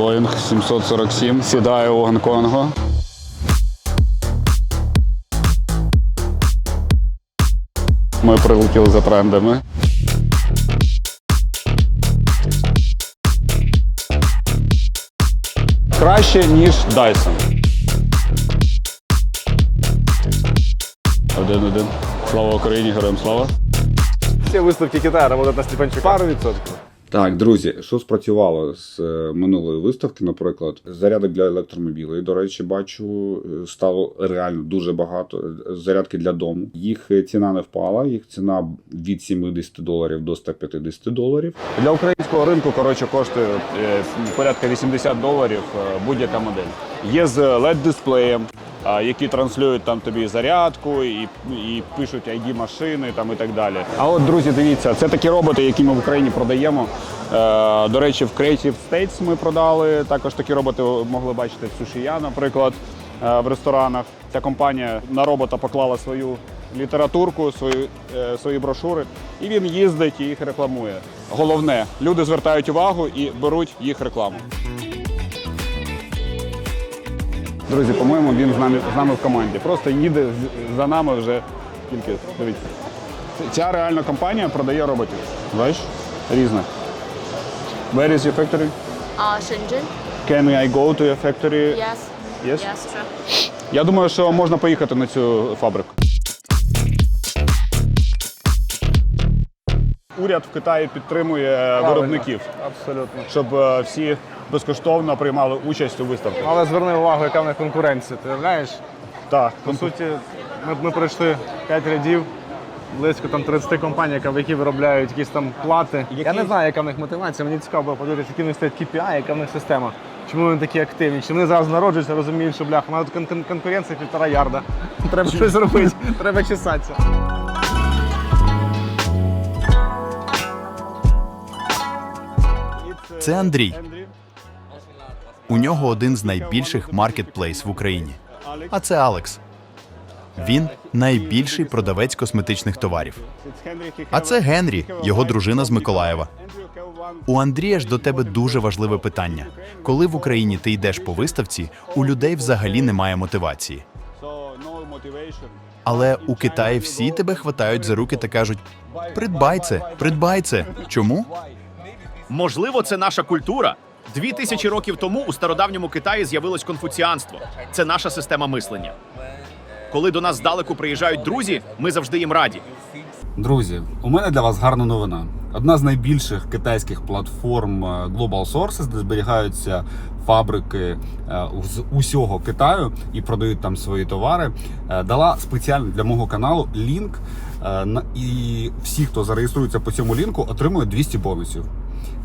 Боїнг 747 сідає у Гонконгу. Ми прилетіли за трендами. Краще, ніж Dyson. Один-один. Слава Україні, героям слава. Все выставки Китая работают на Степанчука. Пару відсотків. Так, друзі, що спрацювало з е, минулої виставки, наприклад, зарядок для електромобілів. До речі, бачу, е, стало реально дуже багато. Е, Зарядки для дому. Їх ціна не впала, їх ціна від 70 доларів до 150 доларів. Для українського ринку, коротше, коштує порядка 80 доларів будь-яка модель. Є з LED-дисплеєм, а, які транслюють там тобі зарядку і, і пишуть ID машини там і так далі. А от, друзі, дивіться, це такі роботи, які ми в Україні продаємо. Е, до речі, в Creative States ми продали. Також такі роботи могли бачити в Сушія, наприклад, е, в ресторанах. Ця компанія на робота поклала свою літературку, свої, е, свої брошури, і він їздить і їх рекламує. Головне, люди звертають увагу і беруть їх рекламу. Друзі, по-моєму, він з нами, з нами в команді. Просто їде за нами вже скільки. Дивіться. Ця реальна компанія продає роботів. Бачиш? Різних. Where is your factory? Uh, Shenzhen? Can I go to your factory? Yes. Yes? Yes, sure. Я думаю, що можна поїхати на цю фабрику. Уряд в Китаї підтримує виробників, Абсолютно. щоб е, всі безкоштовно приймали участь у виставці. Але зверни увагу, яка в них конкуренція. Ти уявляєш? Так, По суті, ми, ми пройшли 5 рядів, близько там 30 компаній, які виробляють якісь там плати. Я не знаю, яка в них мотивація. Мені цікаво було подивитися, які в них стоять KPI, яка в них система. Чому вони такі активні? Чи вони зараз народжуються, розуміють, що блях, у тут кон- кон- конкуренція півтора ярда. Треба щось робити, треба чесатися. Це Андрій. У нього один з найбільших маркетплейс в Україні. А це Алекс. Він найбільший продавець косметичних товарів. А це Генрі, його дружина з Миколаєва. У Андрія ж до тебе дуже важливе питання. Коли в Україні ти йдеш по виставці, у людей взагалі немає мотивації. Але у Китаї всі тебе хватають за руки та кажуть: придбай це, придбай це. Чому? Можливо, це наша культура. Дві тисячі років тому у стародавньому Китаї з'явилось конфуціанство. Це наша система мислення. Коли до нас здалеку приїжджають друзі, ми завжди їм раді. Друзі, у мене для вас гарна новина. Одна з найбільших китайських платформ е, Global Sources, де зберігаються фабрики е, з усього Китаю і продають там свої товари, е, дала спеціально для мого каналу лінк. І всі, хто зареєструється по цьому лінку, отримують 200 бонусів.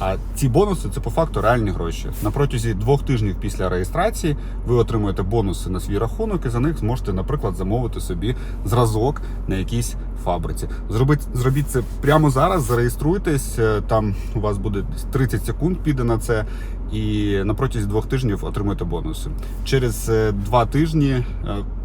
А ці бонуси це по факту реальні гроші. На протязі двох тижнів після реєстрації ви отримуєте бонуси на свій рахунок, і за них зможете, наприклад, замовити собі зразок на якійсь фабриці. Зробіть, зробіть це прямо зараз. Зареєструйтесь. е, Там у вас буде 30 секунд, піде на це, і на протязі двох тижнів отримуєте бонуси. Через е, два тижні е,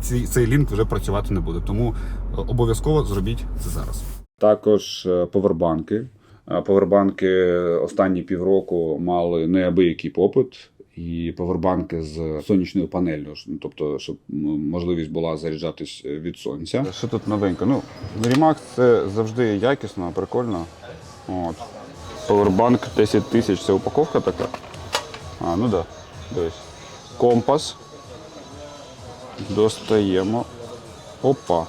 цей, цей лінк вже працювати не буде. Тому обов'язково зробіть це зараз. Також повербанки. Е, Повербанки останні півроку мали неабиякий попит. І повербанки з сонячною панеллю, ж, ну, тобто, щоб можливість була заряджатись е, від сонця. Що тут новенько? Ну, Remax це завжди якісно, прикольно. От. Powerbank 10 тисяч це упаковка така. А, ну. Да. Дивись. Компас. Достаємо. Опа.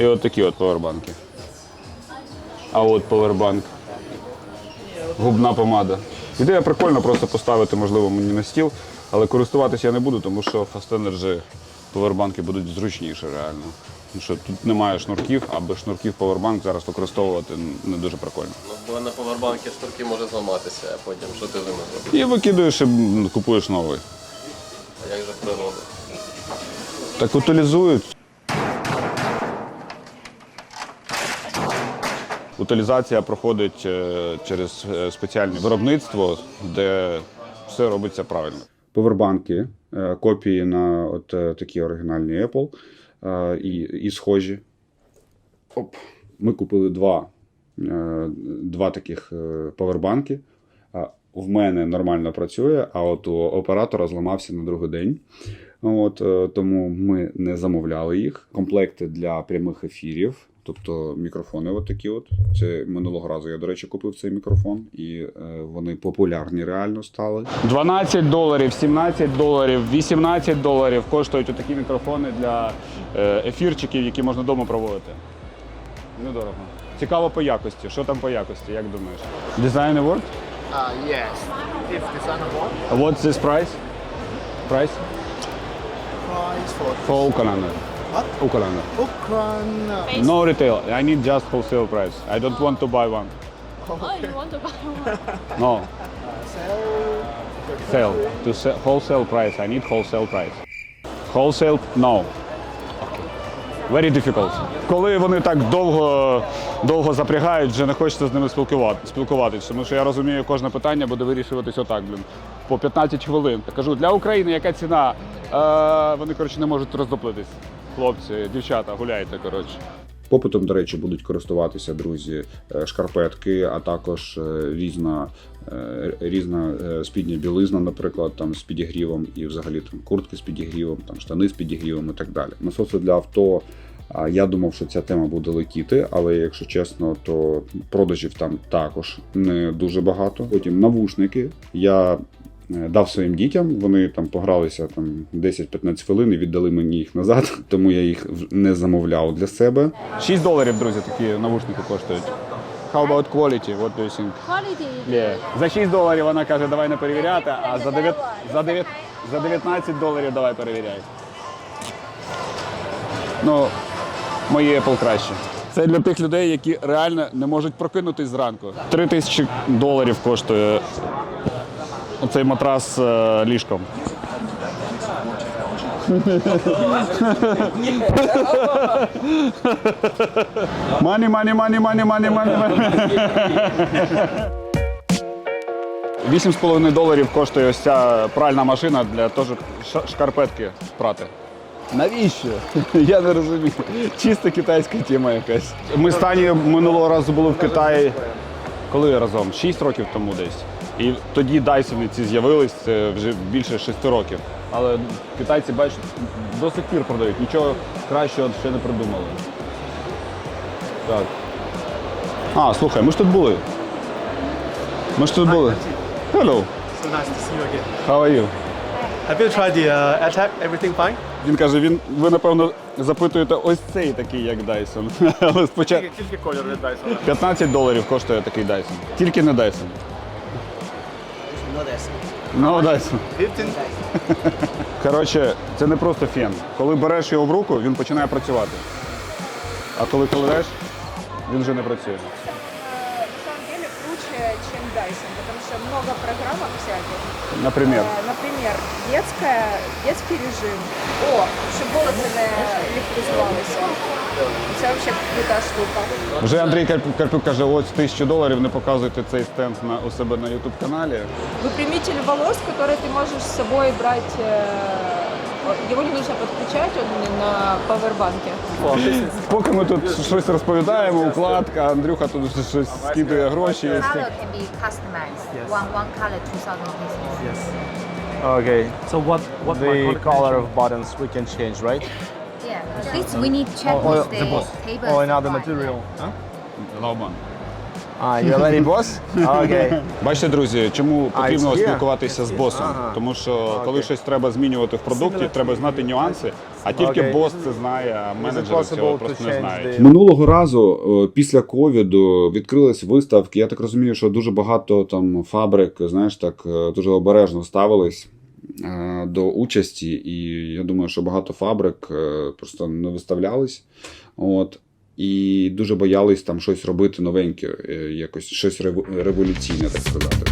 І от такі от повербанки. А от повербанк. Губна помада. Ідея прикольно просто поставити, можливо, мені на стіл, але користуватися я не буду, тому що Fast Energy повербанки будуть зручніше реально. Тому що тут немає шнурків, а без шнурків повербанк зараз використовувати не дуже прикольно. Ну, бо на повербанки шнурки може зламатися, а потім що ти з ними зробиш? І викидуєш і купуєш новий. А як же природа? Так утилізують. Утилізація проходить е, через е, спеціальне виробництво, де все робиться правильно. Повербанки, е, копії на от такі оригінальні Apple і, і схожі. Оп. Ми купили два, два таких повербанки. В мене нормально працює, а от у оператора зламався на другий день. От, тому ми не замовляли їх. Комплекти для прямих ефірів, тобто мікрофони, от такі от. Це минулого разу я, до речі, купив цей мікрофон, і е, вони популярні реально стали. 12 доларів, 17 доларів, 18 доларів коштують отакі мікрофони для е, ефірчиків, які можна вдома проводити. Недорого. Цікаво по якості. Що там по якості, як думаєш? Design Award? Uh, yes, if design award What's this price? Price? price for For. What? Ukalander. Ukraine. No retail. I need just wholesale price. I don't want to buy one. Oh, you want to buy one? No. Sell Sell. To sell, wholesale price. I need wholesale price. Wholesale? No. Very difficult. Коли вони так довго, довго запрягають, вже не хочеться з ними спілкувати, спілкуватися. Тому що я розумію, кожне питання буде вирішуватись отак, блін. По 15 хвилин. Кажу, для України яка ціна? Е, вони, коротше, не можуть роздоплитись. Хлопці, дівчата, гуляйте, коротше. Попитом, до речі, будуть користуватися друзі е, шкарпетки, а також е, різна, е, різна спідня білизна, наприклад, там з підігрівом, і взагалі там куртки з підігрівом, там штани з підігрівом і так далі. Насоси для авто. Я думав, що ця тема буде летіти, але якщо чесно, то продажів там також не дуже багато. Потім навушники. Я дав своїм дітям, вони там погралися там 10-15 хвилин і віддали мені їх назад, тому я їх не замовляв для себе. 6 доларів, друзі, такі навушники коштують. How about quality? What do you think? Quality. Yeah. За 6 доларів вона каже, давай не перевіряти, а за 9, за 9, за 19 доларів давай перевіряй. Ну, мої Apple краще. Це для тих людей, які реально не можуть прокинутись зранку. 3 тисячі доларів коштує оцей матрас з ліжком. Мані, мані, мані, мані, мані, мані, мані. 8,5 доларів коштує ось ця пральна машина для теж шкарпетки прати. Навіщо? Я не розумію. Чисто китайська тема якась. Ми з Тані минулого разу були в Китаї. Коли разом? 6 років тому десь. І тоді Дайсони ці з'явились вже більше 6 років. Але китайці, бачиш, до сих пір продають. Нічого кращого ще не придумали. Так. А, слухай, ми ж тут були. Ми ж тут були. Hello. So nice to see you again. How are you? Have you tried the uh, attack? Everything fine? Він каже, він, ви напевно запитуєте ось цей такий, як Dyson. Але спочатку Тільки колір від Dyson. 15 доларів коштує такий Dyson. Тільки не Dyson. Ну, Dyson. 15? Коротше, це не просто фен. Коли береш його в руку, він починає працювати. А коли кладеш, він вже не працює. на деле круче, чем Dyson, потому что много программок всяких. Наприклад. Э, Например, детская, детский режим. О, щоб волоси не ліфтизувалися. Це взагалі крута штука. Вже Андрій Карп- Карпюк каже, ось тисячу доларів не показуйте цей стенд на, у себе на YouTube каналі. Выпрямитель волос, который ты можешь с собой брать, э, его не нужно подключать, он на павербанке. Поки ми тут щось розповідаємо, укладка, Андрюха тут щось скидує гроші. color can be customized. One one color, two thousand pieces. Yes. Okay. So what what The color of buttons we can change, right? This we need check Or- or with the boss. table. Or another supply. material. Huh? Лауман. Ah, you're letting boss? Okay. Бачите, друзі, чому потрібно it's here? спілкуватися з босом? Ага. Тому що коли щось треба змінювати в продукті, треба знати нюанси, а тільки Окей. бос це знає, а менеджери possible цього to просто не change знають. the- Минулого разу, е, після ковіду, відкрились виставки. Я так розумію, що дуже багато там фабрик, знаєш, так е, дуже обережно ставились до участі, і я думаю, що багато фабрик е, просто не виставлялись. От. І дуже боялись там щось робити новеньке, е, якось щось революційне, так сказати.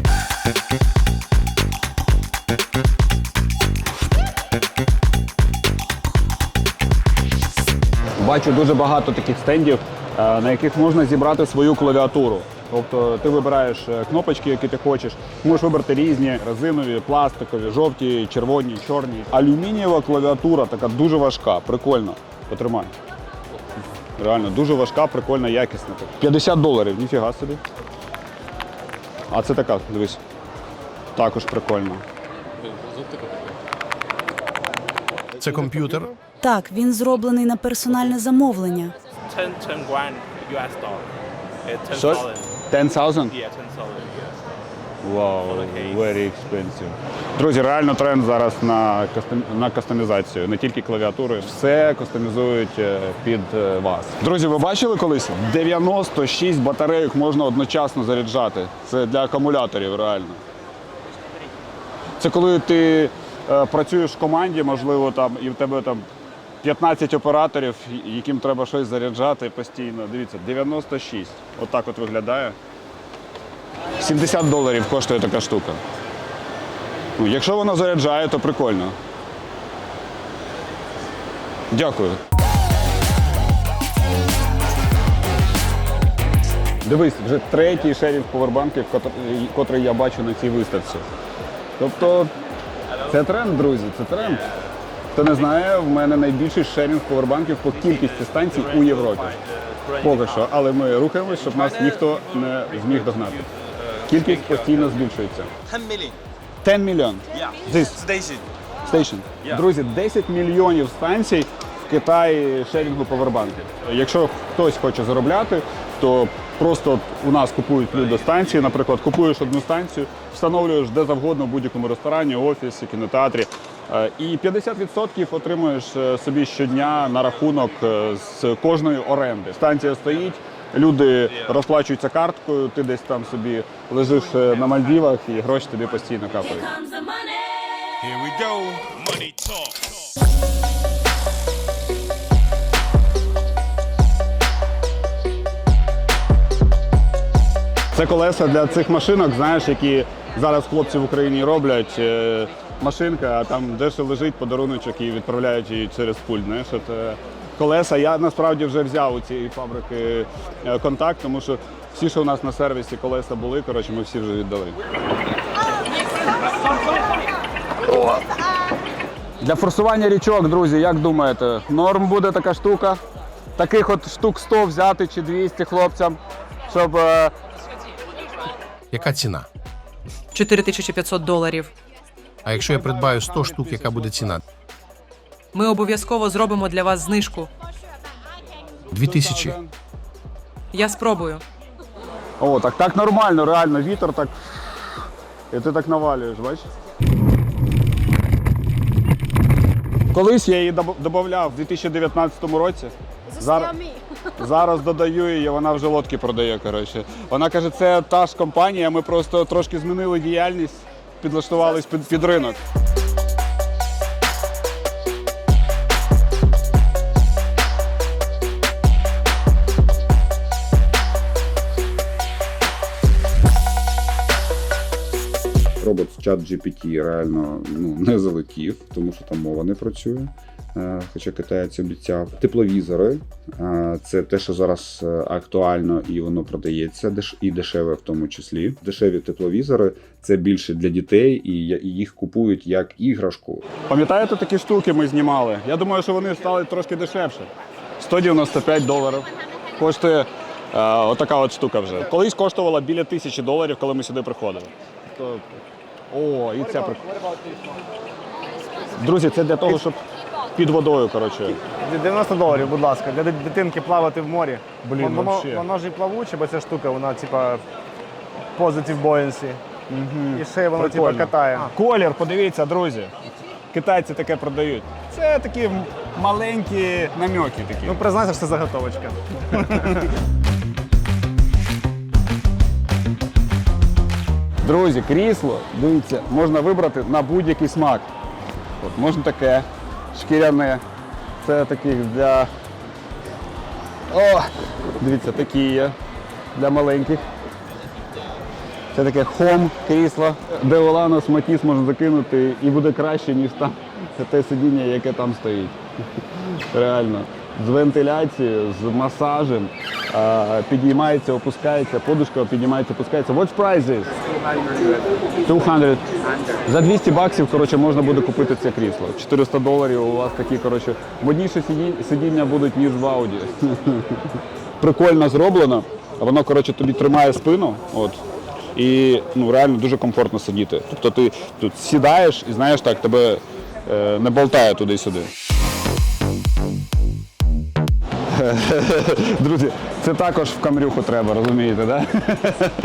Бачу дуже багато таких стендів, е, на яких можна зібрати свою клавіатуру. Тобто ти вибираєш е, кнопочки, які ти хочеш. Можеш вибрати різні резинові, пластикові, жовті, червоні, чорні. Алюмінієва клавіатура така дуже важка, прикольна. Потримай. Реально, дуже важка, прикольна, якісна. 50 доларів, ніфіга собі. А це така, дивись. також прикольно. Це комп'ютер. Так, він зроблений на персональне замовлення. 10, 10 grand US dollar. Uh, Що? 10,000? 10,000 US. Вау, very expensive. Друзі, реально тренд зараз на кастом... на кастомізацію, не тільки клавіатури, все кастомізують е, під е, вас. Друзі, ви бачили колись? 96 батарейок можна одночасно заряджати. Це для акумуляторів реально. Це коли ти е, працюєш в команді, можливо, там, і в тебе там 15 операторів, яким треба щось заряджати постійно. Дивіться, 96. Отак от виглядає. 70 доларів коштує така штука. Ну, якщо вона заряджає, то прикольно. Дякую. Дивись, вже третій шерінг повербанків, котр- котрий я бачу на цій виставці. Тобто це тренд, друзі, це тренд. Хто не знає, в мене найбільший шерінг повербанків по кількості станцій у Європі. Поки що, але ми рухаємось, щоб нас ніхто не зміг догнати. Кількість постійно збільшується. 10 мільйон. Station. station. Друзі, 10 мільйонів станцій в Китаї шерінгу повербанків. Якщо хтось хоче заробляти, то просто у нас купують люди станції. Наприклад, купуєш одну станцію, встановлюєш де завгодно в будь-якому ресторані, офісі, кінотеатрі. Е, І 50% отримуєш е, собі щодня на рахунок е, з кожної оренди. Станція стоїть, люди розплачуються карткою, ти десь там собі лежиш на Мальдівах і гроші тобі постійно капають. Here we go. Money talk. Це колеса для цих машинок, знаєш, які зараз хлопці в Україні роблять. Машинка, а там дешево лежить подаруночок і відправляють її через пульт. Знаєш, от, е, колеса. Я насправді вже взяв у цієї фабрики е, контакт, тому що всі, що у нас на сервісі колеса були, коротше, ми всі вже віддали. Для форсування річок, друзі, як думаєте, норм буде така штука? Таких от штук 100 взяти чи 200 хлопцям, щоб. е, Яка ціна? 4500 доларів. А якщо я придбаю 100 штук, яка буде ціна? Ми обов'язково зробимо для вас знижку. 2000. Я спробую. О, так так нормально, реально, вітер так. І ти так навалюєш, бачиш? Колись я її додавав в 2019 році. Зараз, зараз додаю її, вона вже лодки продає. Коротше. Вона каже, це та ж компанія, ми просто трошки змінили діяльність, підлаштувались під, під ринок. Робот чат GPT реально ну, не залетів, тому що там мова не працює. Е, Хоча китаєць обіцяв. Тепловізори е, це те, що зараз е, актуально і воно продається, і дешеве в тому числі. Дешеві тепловізори це більше для дітей, і їх купують як іграшку. Пам'ятаєте такі штуки ми знімали? Я думаю, що вони стали трошки дешевше. 195 доларів. Коштує отака от штука вже. Колись коштувала біля тисячі доларів, коли ми сюди приходили. О, і ця прик... Друзі, це для того, щоб під водою, коротше. 90 доларів, будь ласка, для дитинки плавати в морі. Блін, воно, вообще. воно ж і плавуче, бо ця штука, вона типа positive buoyancy. І ще воно типа Прикольно. катає. Колір, подивіться, друзі. Китайці таке продають. Це такі маленькі намеки такі. Ну, признайся, що це заготовочка. Друзі, крісло, дивіться, можна вибрати на будь-який смак. От, можна таке, шкіряне. Це таких для. О! Дивіться, такі є для маленьких. Це таке хом крісло, де Оланос Матіс можна закинути і буде краще, ніж там те сидіння, яке там стоїть. Реально. З вентиляцією, з масажем, підіймається, опускається, подушка піднімається, опускається. What's price is? 200. За 200 баксів коротше, можна буде купити це крісло. 400 доларів у вас такі коротше, модніші сидіння будуть, ніж в Ауді. Прикольно зроблено. Воно коротше, тобі тримає спину. От. І ну реально дуже комфортно сидіти. Тобто ти тут сідаєш і знаєш так, тебе е, не болтає туди-сюди. Друзі, це також в камрюху треба, розумієте, да?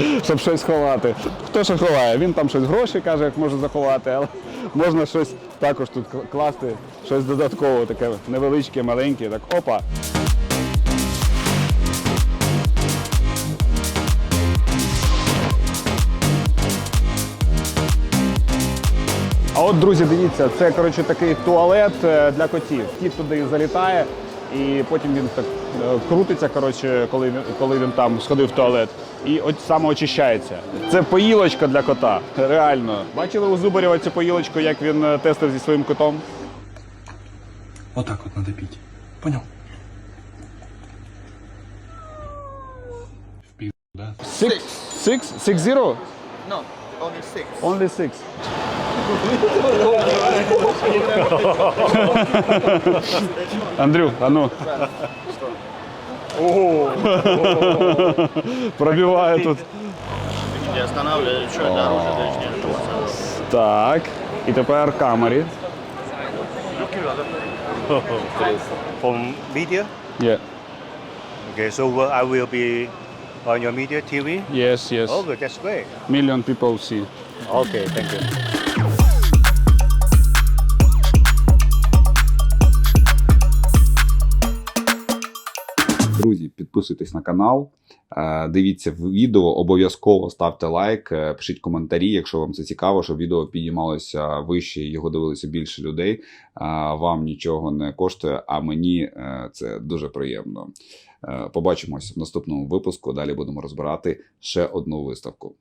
щоб щось ховати. Хто що ховає? Він там щось гроші каже, як може заховати, але можна щось також тут класти, щось додаткове, таке невеличке, маленьке, так опа. А от, друзі, дивіться, це коротше такий туалет е, для котів. Кіт туди залітає, і потім він так е, крутиться, коротше, коли він, коли він там сходив в туалет, і от самоочищається. Це поїлочка для кота. Реально. Бачили у Зубарєва цю поїлочку, як він е, тестив зі своїм котом? Отак от надо пить. Понял? Six, six, six zero? No, only six. Only six. Андрю, а ну. Ого! Пробиває тут. Так. І тепер камері. From media? Yeah. Okay, so uh, I will be on your media TV? Yes, yes. Okay, that's great. Million people see. Okay, thank you. Друзі, підписуйтесь на канал, е, дивіться відео, обов'язково ставте лайк, е, пишіть коментарі, якщо вам це цікаво, щоб відео підіймалося вище і його дивилося більше людей. Е, Вам нічого не коштує, а мені це дуже приємно. Побачимось в наступному випуску. Далі будемо розбирати ще одну виставку.